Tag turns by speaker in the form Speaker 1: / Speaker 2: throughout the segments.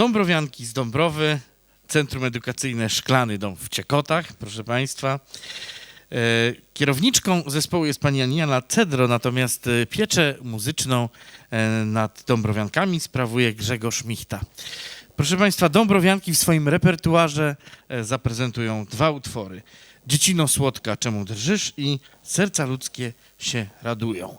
Speaker 1: Dąbrowianki z Dąbrowy, Centrum Edukacyjne Szklany Dom w Ciekotach, proszę Państwa. E, kierowniczką zespołu jest pani Janina Cedro, natomiast e, pieczę muzyczną e, nad Dąbrowiankami sprawuje Grzegorz Michta. Proszę Państwa, Dąbrowianki w swoim repertuarze zaprezentują dwa utwory. Dziecino słodka, czemu drżysz i serca ludzkie się radują.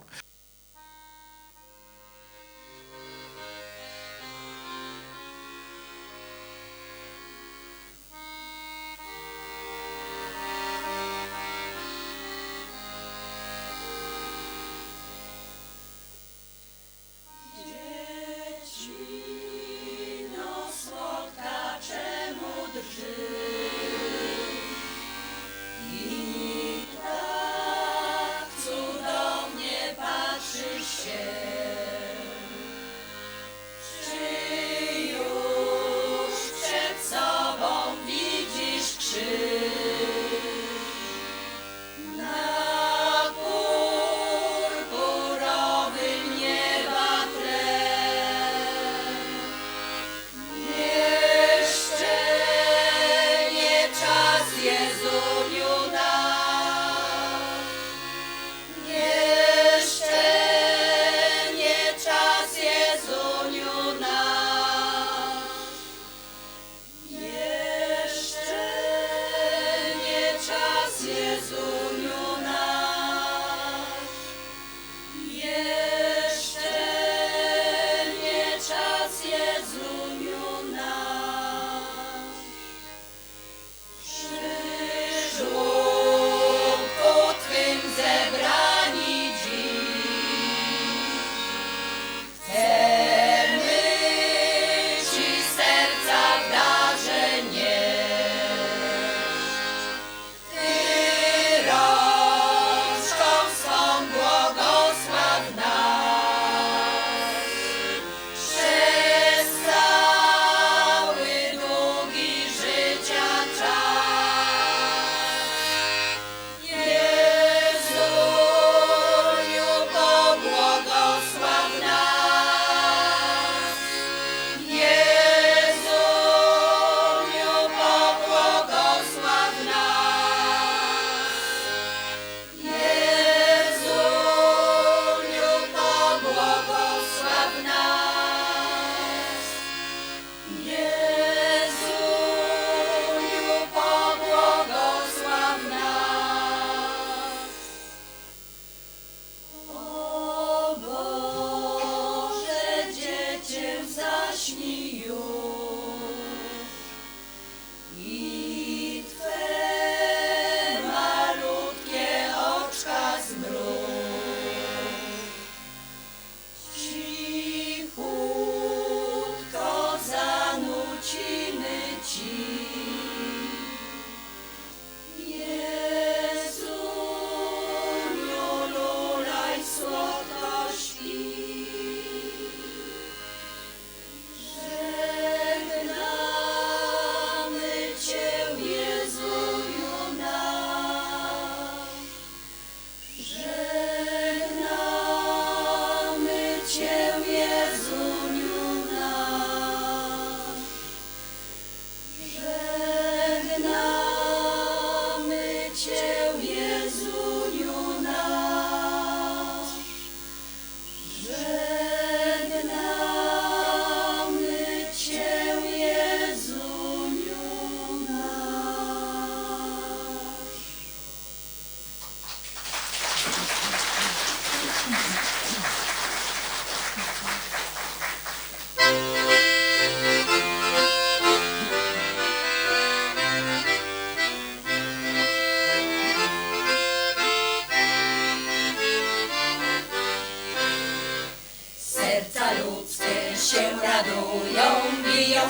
Speaker 2: Радуя, он бьет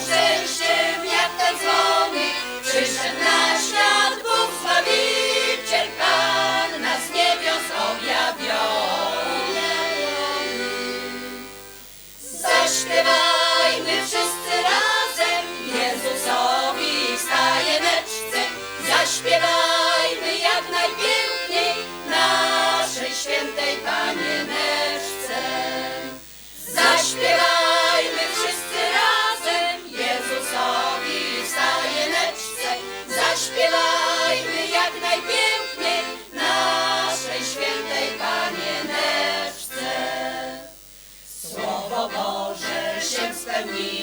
Speaker 2: Pani.